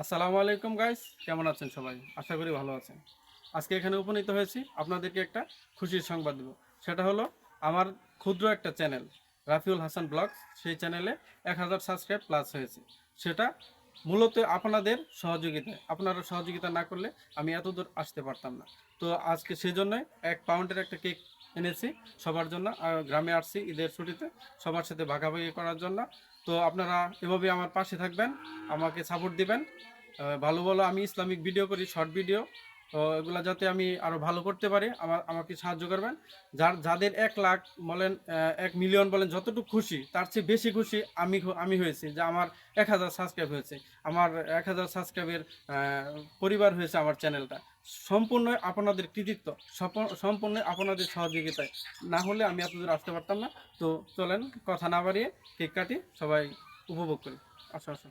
আসসালামু আলাইকুম গাইস কেমন আছেন সবাই? আশা করি ভালো আছেন। আজকে এখানে উপনীত হয়েছি, আপনাদেরকে একটা খুশির সংবাদ দেব। সেটা হলো, আমার ক্ষুদ্র একটা চ্যানেল রাফিউল হাসান ব্লগস, সেই চ্যানেলে এক হাজার সাবস্ক্রাইব প্লাস হয়েছে। সেটা মূলত আপনাদের সহযোগিতায়। আপনারা সহযোগিতা না করলে আমি এত দূর আসতে পারতাম না। তো আজকে সেই জন্যই এক পাউন্ডের একটা কেক এনেছি, সবার জন্য। আর গ্রামে আসছি, ঈদের ছুটিতে সবার সাথে ভাগাভাগি করার জন্য। তো আপনারা এভাবে আমার পাশে থাকবেন, আমাকে সাপোর্ট দিবেন। ভালো ভালো আমি ইসলামিক ভিডিও করি শর্ট ভিডিও তো এগুলো যাতে আমি আরও ভালো করতে পারি, আমার, আমাকে সাহায্য করবেন। যার, যাদের এক লাখ বলেন এক মিলিয়ন বলেন, যতটুকু খুশি, তার চেয়ে বেশি খুশি আমি আমি হয়েছি যে আমার এক হাজার সাবস্ক্রাইব হয়েছে। আমার এক হাজার সাবস্ক্রাইবের পরিবার হয়েছে আমার চ্যানেলটা সম্পূর্ণ আপনাদের কৃতিত্ব সম্পূর্ণ আপনাদের সহযোগিতায়। না হলে আমি এতদূর আসতে পারতাম না। তো চলেন, কথা না বাড়িয়ে কেক কাটি, সবাই উপভোগ করি। আসো আসো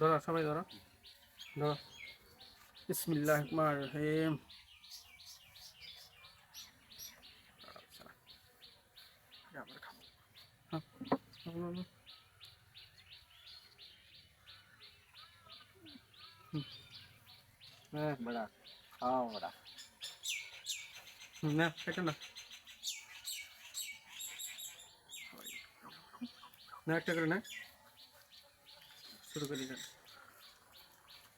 ধরো, সবাই ধরো। ধরো। बिस्मिल्लाहिर्रहमानिर्रहीम बड़ा हाँ बड़ा ना क्या ना ना क्या करना शुरू करिए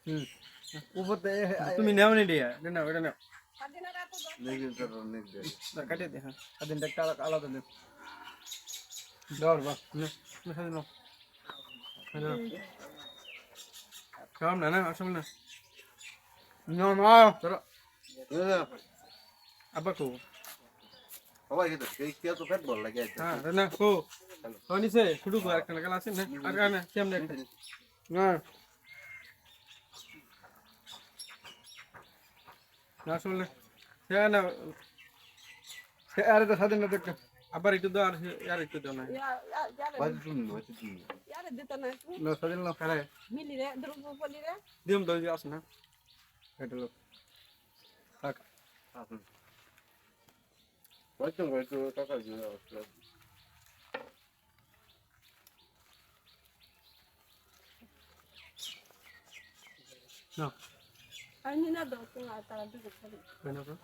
हम्म উপর তুমি নেও নি দিয়া। না ওটা নাও। কাটিয়ে দে হ্যাঁ। স্বাধীনটা একটা আলাদা দেব দর বা স্বাধীন না না আসল না না না চলো আব্বা কো বাবা এটা কেক তো ফেট বল লাগে হ্যাঁ না কো তো নিছে শুরু কর একটা আছে না না কেমনে একটা। না না শুনলে সে না সে আর এটা স্বাধীন না আবার একটু দাও আর আর একটু দাও না। স্বাধীন না। করে? মিলি রে দ্রুব বলি রে। দিম দাও আস না। এটা লোক। থাক। আসুন। টাকা No. Ay, ninadoto. Ano ba?